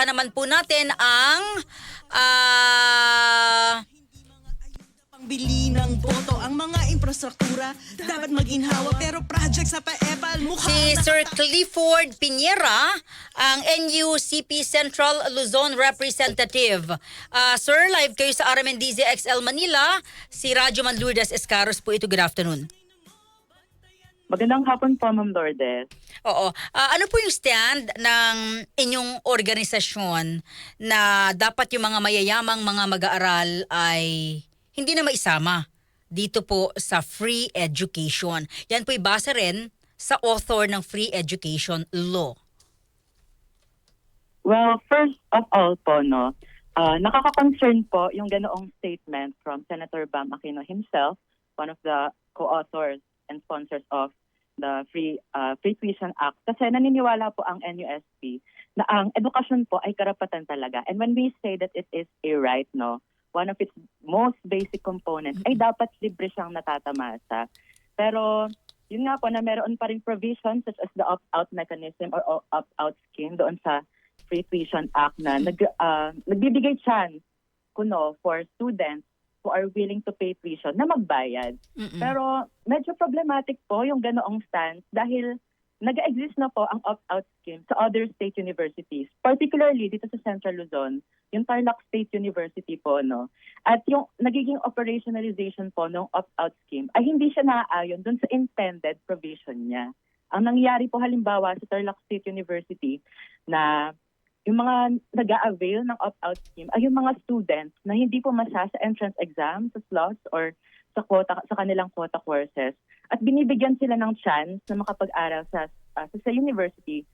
Asahan naman po natin ang ah, Pangbili ng boto ang mga infrastruktura dapat maginhawa pero project sa paepal mukha si Sir Clifford Piñera, ang NUCP Central Luzon Representative. Ah, sir, live kayo sa RMNDZ XL Manila. Si Radyo Man Lourdes Escaros po ito. Good afternoon. Magandang hapon po, Ma'am Lourdes. Oo. Ah, ano po yung stand ng inyong organisasyon na dapat yung mga mayayamang mga mag-aaral ay hindi na maisama dito po sa free education? Yan po'y base rin sa author ng free education law. Well, first of all po, no, ah, nakaka-concern po yung ganoong statement from Senator Bam Aquino himself, one of the co-authors and sponsors of the Free uh, Free Tuition Act. Kasi naniniwala po ang NUSP na ang edukasyon po ay karapatan talaga. And when we say that it is a right, no, one of its most basic components ay dapat libre siyang natatamasa. Pero yun nga po na meron pa rin provisions such as the opt-out mechanism or opt-out scheme doon sa Free Tuition Act na nag, ah, nagbibigay chance kuno for students who are willing to pay tuition na magbayad. Mm-mm. Pero medyo problematic po yung ganoong stance dahil nag-exist na po ang opt-out scheme sa other state universities, particularly dito sa Central Luzon, yung Tarlac State University po, no? At yung nagiging operationalization po ng opt-out scheme ay hindi siya naaayon dun sa intended provision niya. Ang nangyari po halimbawa sa Tarlac State University na yung mga nag avail ng opt-out scheme ay yung mga students na hindi pumasa sa entrance exam, sa slots, or sa quota sa kanilang quota courses at binibigyan sila ng chance na makapag-aral sa ah, sa, university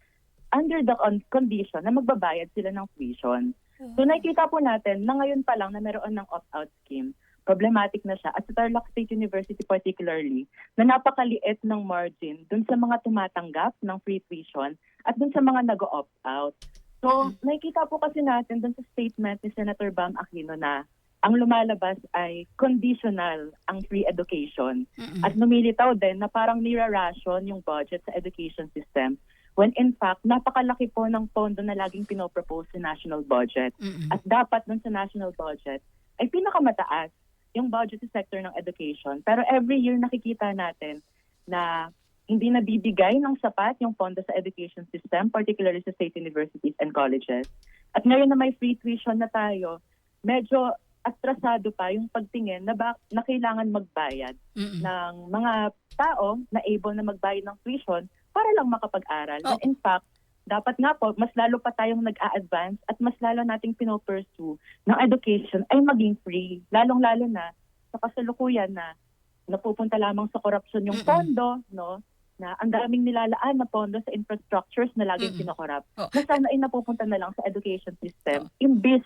under the con- condition na magbabayad sila ng tuition. So nakikita po natin na ngayon pa lang na meron ng opt-out scheme, problematic na siya at sa Tarlac State University particularly na napakaliit ng margin dun sa mga tumatanggap ng free tuition at dun sa mga nag-opt out. So, nakikita po kasi natin dun sa statement ni Senator Bam Aquino na ang lumalabas ay conditional ang free education. Mm-mm. At lumilitaw din na parang nira-ration yung budget sa education system when in fact, napakalaki po ng pondo na laging pinopropose sa national budget. Mm-mm. At dapat dun sa national budget ay pinakamataas yung budget sa sector ng education. Pero every year nakikita natin na hindi nabibigay ng sapat yung pondo sa education system, particularly sa state universities and colleges. At ngayon na may free tuition na tayo, medyo atrasado pa yung pagtingin na, ba, na kailangan magbayad Mm-mm. ng mga tao na able na magbayad ng tuition para lang makapag-aral. Oh. And in fact, dapat nga po, mas lalo pa tayong nag-a-advance at mas lalo nating pinopursue ng education ay maging free. Lalong-lalo na sa kasalukuyan na napupunta lamang sa korupsyon yung pondo, no? Na ang daming nilalaan na pondo sa infrastructures na laging Mm-mm. kinokorap. Oh. Na sana ay napupunta na lang sa education system imbis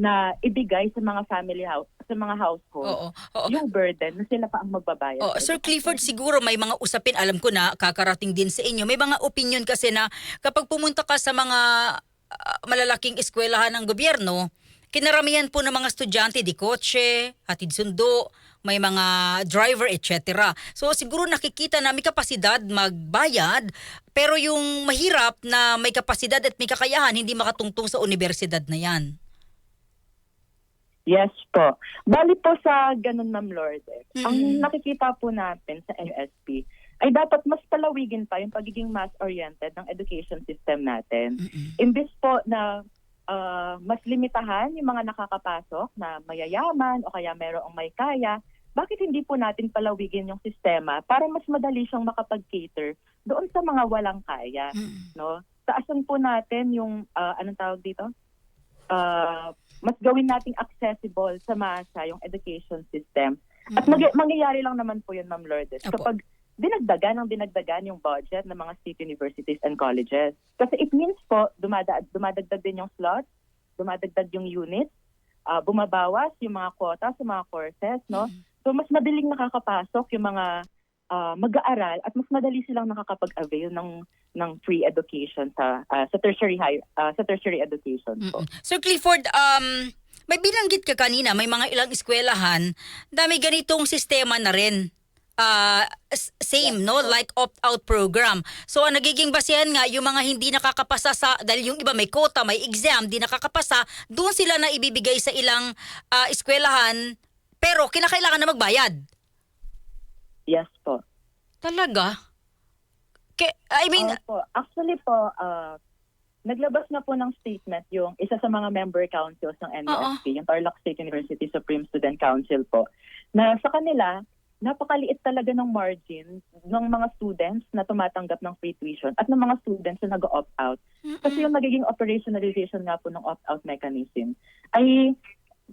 na ibigay sa mga family house, sa mga household Oo. Oo. yung burden na sila pa ang magbabayad. Oh, sa Sir Clifford, siguro may mga usapin, alam ko na, kakarating din sa inyo. May mga opinion kasi na kapag pumunta ka sa mga ah, malalaking eskwelahan ng gobyerno, kinaramihan po ng mga estudyante, di kotse, hatid sundo, may mga driver, etc. So siguro nakikita na may kapasidad magbayad, pero yung mahirap na may kapasidad at may kakayahan, hindi makatungtong sa universidad na yan. Yes po. Bali po sa ganun, Ma'am Lourdes, Mm-mm. ang nakikita po natin sa NUSP ay dapat mas palawigin pa yung pagiging mass-oriented ng education system natin. Mm-mm. Imbis po na ah, mas limitahan yung mga nakakapasok na mayayaman o kaya merong may kaya, bakit hindi po natin palawigin yung sistema para mas madali siyang makapag-cater doon sa mga walang kaya? Mm. no? Taasan po natin yung ah, anong tawag dito? Ah, mas gawin nating accessible sa masa yung education system. At mag- mangyayari lang naman po yun, Ma'am Lourdes, Apo. kapag dinagdagan ng dinagdagan yung budget ng mga state universities and colleges. Kasi it means po, dumada- dumadagdag din yung slots, dumadagdag yung units, ah, bumabawas yung mga quota sa mga courses, no? So mas madaling nakakapasok yung mga ah, mag-aaral at mas madali silang nakakapag-avail ng ng free education sa ah, sa tertiary high ah, sa tertiary education po. Mm-mm. Sir Clifford, um, may binanggit ka kanina, may mga ilang eskwelahan, dami ganitong sistema na rin s- same no like opt-out program. So ang nagiging basehan nga yung mga hindi nakakapasa sa dahil yung iba may quota, may exam, di nakakapasa, doon sila na ibibigay sa ilang ah, eskwelahan pero kinakailangan na magbayad. Yes po. Talaga? Ke, I mean, Opo. Actually po, ah, naglabas na po ng statement yung isa sa mga member councils ng NUSP, yung Tarlac State University Supreme Student Council po, na sa kanila, napakaliit talaga ng margin ng mga students na tumatanggap ng free tuition at ng mga students na nag-opt out. Kasi yung nagiging operationalization nga po ng opt-out mechanism ay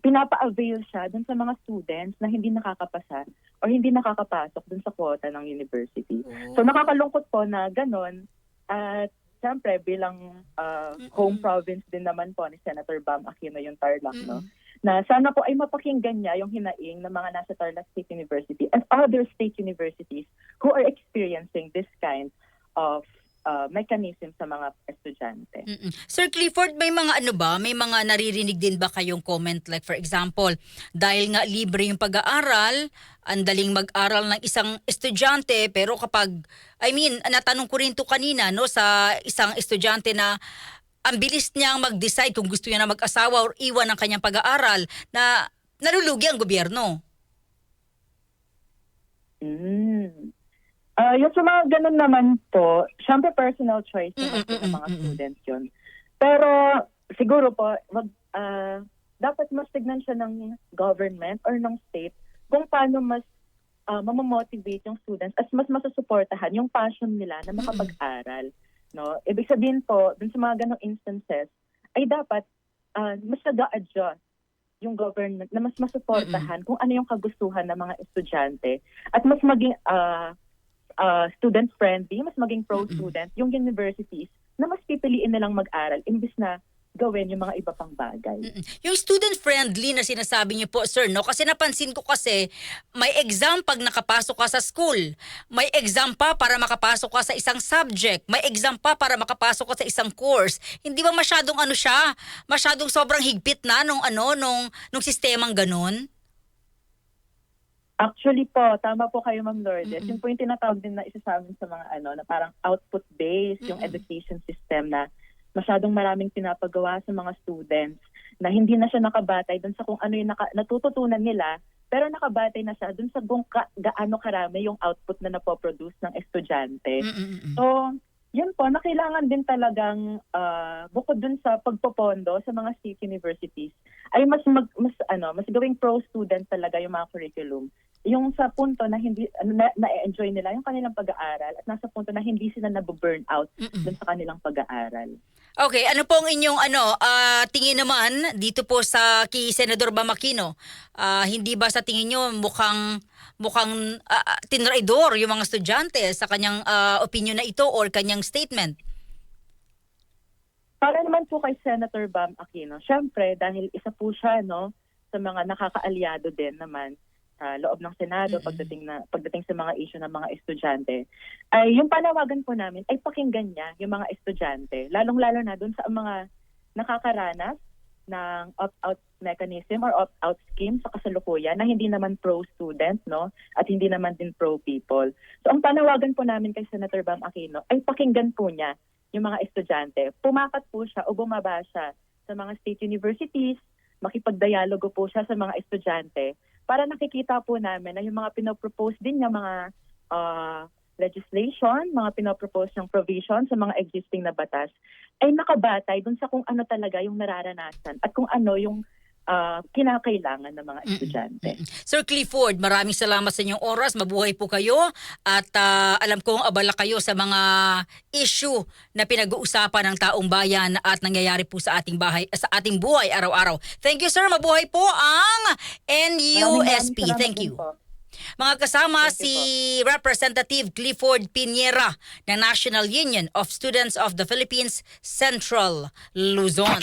pinapa-avail siya dun sa mga students na hindi nakakapasa or hindi nakakapasok dun sa quota ng university. So nakakalungkot po na ganon at siyempre bilang uh, home province din naman po ni Senator Bam Aquino yung Tarlac, no? Na sana po ay mapakinggan niya yung hinaing ng mga nasa Tarlac State University and other state universities who are experiencing this kind of uh, mechanism sa mga estudyante. Mm-mm. Sir Clifford, may mga ano ba? May mga naririnig din ba kayong comment? Like for example, dahil nga libre yung pag-aaral, ang daling mag-aral ng isang estudyante, pero kapag, I mean, natanong ko rin to kanina, no, sa isang estudyante na ang bilis niyang mag-decide kung gusto niya na mag-asawa or iwan ang kanyang pag-aaral, na nalulugi ang gobyerno. Mm. Ah, yung sa mga ganun naman po, syempre personal choice naman po ng Mm-mm, mga mm-mm. students yun. Pero siguro po, wag, ah, dapat mas tignan siya ng government or ng state kung paano mas uh, mamamotivate yung students at mas masusuportahan yung passion nila na makapag-aral. No? Ibig sabihin po, dun sa mga ganong instances, ay dapat ah, mas nag-a-adjust yung government na mas masuportahan kung ano yung kagustuhan ng mga estudyante. At mas maging ah, ah, student-friendly, mas maging pro-student yung universities na mas pipiliin nilang mag-aral imbis na gawin yung mga iba pang bagay. Mm-mm. Yung student-friendly na sinasabi niyo po, sir, no? Kasi napansin ko kasi may exam pag nakapasok ka sa school. May exam pa para makapasok ka sa isang subject. May exam pa para makapasok ka sa isang course. Hindi ba masyadong ano siya? Masyadong sobrang higpit na nung ano, nung, nung sistemang ganun? Actually po, tama po kayo Ma'am Lourdes. Yung po yung tinatawag din na isa sa amin sa mga ano, na parang output-based, yung education system na masyadong maraming pinapagawa sa mga students na hindi na siya nakabatay dun sa kung ano yung naka, natututunan nila, pero nakabatay na siya dun sa kung ka, gaano karami yung output na napoproduce ng estudyante. Mm-mm. So, yun po, na kailangan din talagang ah, bukod dun sa pagpopondo sa mga state universities, ay mas mag, mas ano, mas gawing pro student talaga yung mga curriculum. Yung sa punto na hindi na, na-enjoy nila yung kanilang pag-aaral at nasa punto na hindi sila nabu-burn out Mm-mm. dun sa kanilang pag-aaral. Okay, ano po ang inyong ano, ah, tingin naman dito po sa kay Senador Bamakino? Ah, hindi ba sa tingin niyo mukhang mukhang ah, tinraidor yung mga estudyante sa kanyang ah, opinion na ito or kanyang statement? Para naman po kay Senator Bam Aquino, syempre dahil isa po siya no sa mga nakakaalyado din naman sa loob ng Senado Mm-mm. pagdating na pagdating sa mga issue ng mga estudyante ay yung panawagan po namin ay pakinggan niya yung mga estudyante lalong-lalo na dun sa mga nakakaranas ng opt-out mechanism or opt-out scheme sa kasalukuyan na hindi naman pro-student no at hindi naman din pro-people. So ang panawagan po namin kay Senator Bam Aquino ay pakinggan po niya yung mga estudyante. Pumakat po siya o bumaba siya sa mga state universities, makipagdialogo po siya sa mga estudyante para nakikita po namin na yung mga pinopropose din niya mga ah, legislation, mga pinopropose ng provision sa mga existing na batas ay nakabatay dun sa kung ano talaga yung nararanasan at kung ano yung ah, kinakailangan ng mga estudyante. Sir Clifford, maraming salamat sa inyong oras. Mabuhay po kayo at ah, alam kong abala kayo sa mga issue na pinag-uusapan ng taong bayan at nangyayari po sa ating bahay sa ating buhay araw-araw. Thank you sir, mabuhay po ang NUSP. maraming Thank you. po. Mga kasama si Representative Clifford Piniera ng National Union of Students of the Philippines Central Luzon.